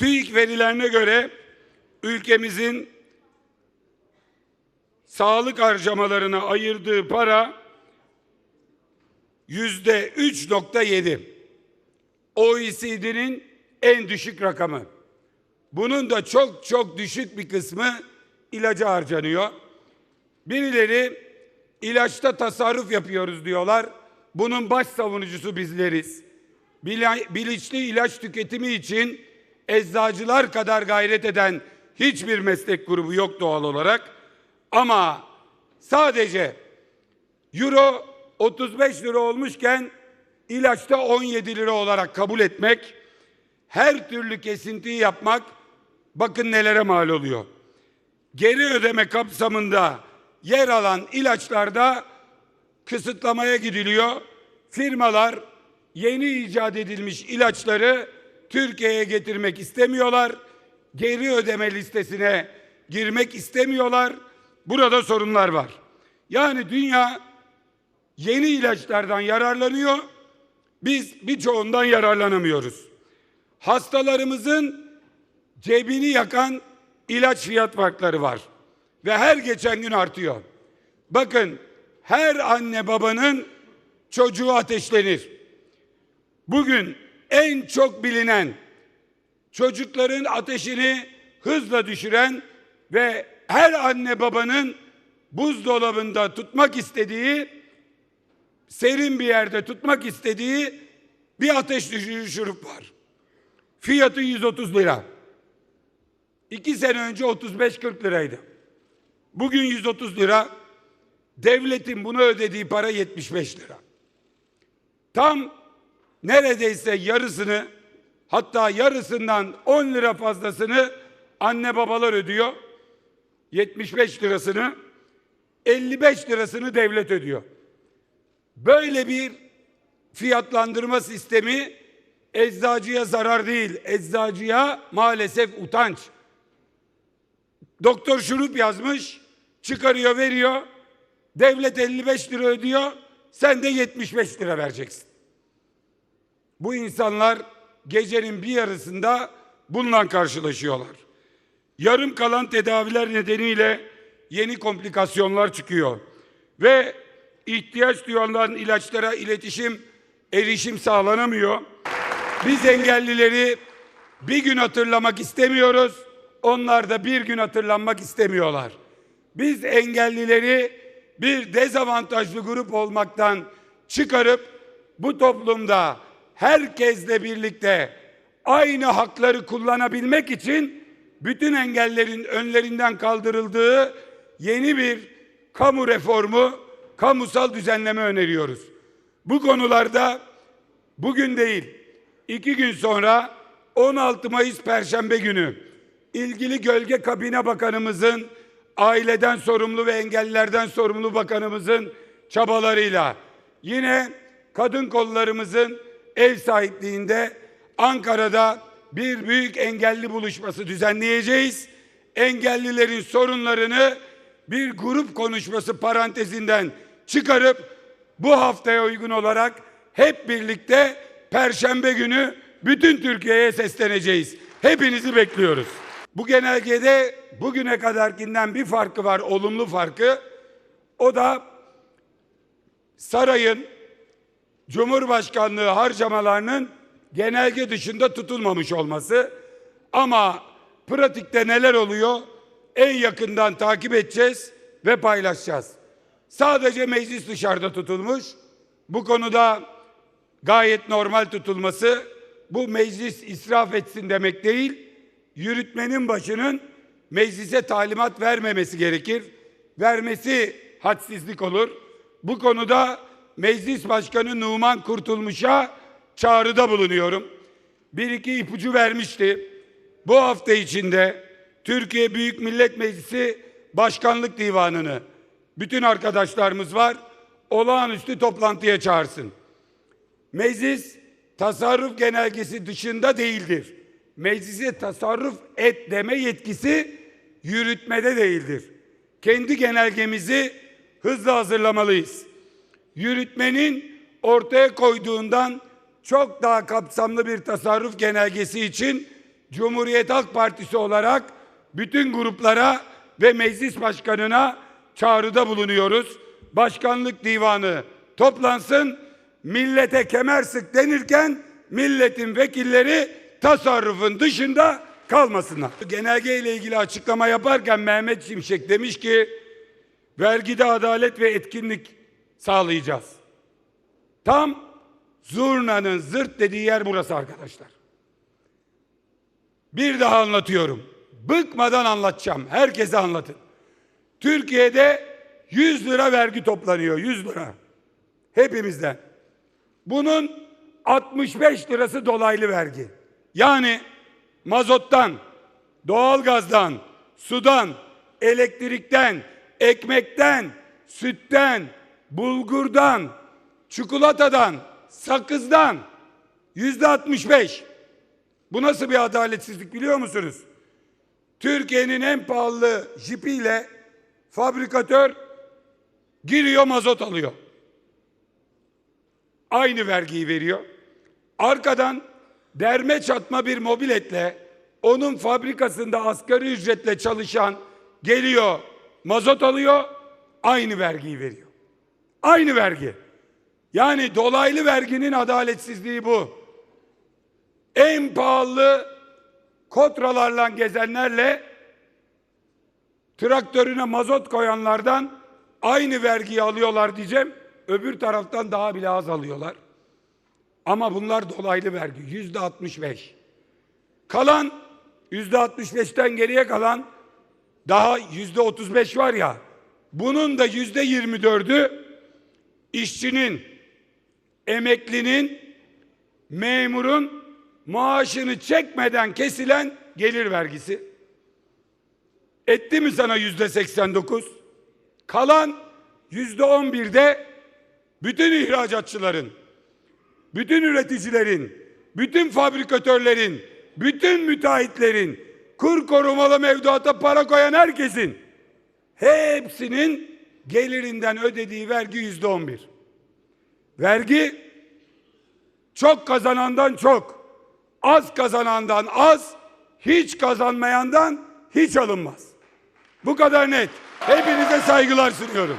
TÜİK verilerine göre ülkemizin sağlık harcamalarına ayırdığı para yüzde 3.7. OECD'nin en düşük rakamı. Bunun da çok çok düşük bir kısmı ilaca harcanıyor. Birileri ilaçta tasarruf yapıyoruz diyorlar. Bunun baş savunucusu bizleriz. Bilinçli ilaç tüketimi için eczacılar kadar gayret eden hiçbir meslek grubu yok doğal olarak. Ama sadece Euro 35 lira olmuşken ilaçta 17 lira olarak kabul etmek, her türlü kesintiyi yapmak bakın nelere mal oluyor. Geri ödeme kapsamında yer alan ilaçlarda kısıtlamaya gidiliyor. Firmalar yeni icat edilmiş ilaçları Türkiye'ye getirmek istemiyorlar. Geri ödeme listesine girmek istemiyorlar. Burada sorunlar var. Yani dünya yeni ilaçlardan yararlanıyor. Biz birçoğundan yararlanamıyoruz. Hastalarımızın cebini yakan ilaç fiyat farkları var. Ve her geçen gün artıyor. Bakın her anne babanın çocuğu ateşlenir. Bugün en çok bilinen çocukların ateşini hızla düşüren ve her anne babanın buzdolabında tutmak istediği serin bir yerde tutmak istediği bir ateş düşürücü şurup var. Fiyatı 130 lira. İki sene önce 35-40 liraydı. Bugün 130 lira. Devletin bunu ödediği para 75 lira. Tam neredeyse yarısını hatta yarısından 10 lira fazlasını anne babalar ödüyor. 75 lirasını 55 lirasını devlet ödüyor. Böyle bir fiyatlandırma sistemi eczacıya zarar değil, eczacıya maalesef utanç. Doktor şurup yazmış, çıkarıyor veriyor. Devlet 55 lira ödüyor, sen de 75 lira vereceksin. Bu insanlar gecenin bir yarısında bununla karşılaşıyorlar. Yarım kalan tedaviler nedeniyle yeni komplikasyonlar çıkıyor. Ve ihtiyaç duyulanların ilaçlara iletişim, erişim sağlanamıyor. Biz engellileri bir gün hatırlamak istemiyoruz. Onlar da bir gün hatırlanmak istemiyorlar. Biz engellileri bir dezavantajlı grup olmaktan çıkarıp bu toplumda herkesle birlikte aynı hakları kullanabilmek için bütün engellerin önlerinden kaldırıldığı yeni bir kamu reformu, kamusal düzenleme öneriyoruz. Bu konularda bugün değil, iki gün sonra 16 Mayıs Perşembe günü ilgili gölge kabine bakanımızın aileden sorumlu ve engellilerden sorumlu bakanımızın çabalarıyla yine kadın kollarımızın ev sahipliğinde Ankara'da bir büyük engelli buluşması düzenleyeceğiz. Engellilerin sorunlarını bir grup konuşması parantezinden çıkarıp bu haftaya uygun olarak hep birlikte Perşembe günü bütün Türkiye'ye sesleneceğiz. Hepinizi bekliyoruz. Bu genelgede bugüne kadarkinden bir farkı var, olumlu farkı. O da sarayın Cumhurbaşkanlığı harcamalarının genelge dışında tutulmamış olması. Ama pratikte neler oluyor? En yakından takip edeceğiz ve paylaşacağız. Sadece meclis dışarıda tutulmuş. Bu konuda gayet normal tutulması bu meclis israf etsin demek değil. Yürütmenin başının meclise talimat vermemesi gerekir. Vermesi hadsizlik olur. Bu konuda Meclis Başkanı Numan Kurtulmuş'a çağrıda bulunuyorum. Bir iki ipucu vermişti. Bu hafta içinde Türkiye Büyük Millet Meclisi Başkanlık Divanı'nı bütün arkadaşlarımız var. Olağanüstü toplantıya çağırsın. Meclis tasarruf genelgesi dışında değildir. Meclise tasarruf et deme yetkisi yürütmede değildir. Kendi genelgemizi hızla hazırlamalıyız. Yürütmenin ortaya koyduğundan çok daha kapsamlı bir tasarruf genelgesi için Cumhuriyet Halk Partisi olarak bütün gruplara ve meclis başkanına çağrıda bulunuyoruz. Başkanlık divanı toplansın, millete kemer sık denirken milletin vekilleri tasarrufun dışında kalmasınlar. Genelge ile ilgili açıklama yaparken Mehmet Şimşek demiş ki vergide adalet ve etkinlik sağlayacağız. Tam zurnanın zırt dediği yer burası arkadaşlar. Bir daha anlatıyorum. Bıkmadan anlatacağım. Herkese anlatın. Türkiye'de 100 lira vergi toplanıyor. 100 lira. Hepimizden. Bunun 65 lirası dolaylı vergi. Yani mazottan, doğalgazdan, sudan, elektrikten, ekmekten, sütten, bulgurdan, çikolatadan, sakızdan yüzde 65. Bu nasıl bir adaletsizlik biliyor musunuz? Türkiye'nin en pahalı jipiyle fabrikatör giriyor mazot alıyor. Aynı vergiyi veriyor. Arkadan derme çatma bir mobiletle onun fabrikasında asgari ücretle çalışan geliyor mazot alıyor aynı vergiyi veriyor. Aynı vergi. Yani dolaylı verginin adaletsizliği bu. En pahalı kotralarla gezenlerle traktörüne mazot koyanlardan aynı vergiyi alıyorlar diyeceğim. Öbür taraftan daha bile az alıyorlar. Ama bunlar dolaylı vergi. Yüzde 65. Kalan yüzde 65'ten geriye kalan daha yüzde 35 var ya. Bunun da yüzde 24'ü işçinin, emeklinin, memurun maaşını çekmeden kesilen gelir vergisi. Etti mi sana yüzde 89? Kalan yüzde 11'de bütün ihracatçıların, bütün üreticilerin, bütün fabrikatörlerin, bütün müteahhitlerin, kur korumalı mevduata para koyan herkesin hepsinin gelirinden ödediği vergi yüzde on bir. Vergi çok kazanandan çok, az kazanandan az, hiç kazanmayandan hiç alınmaz. Bu kadar net. Hepinize saygılar sunuyorum.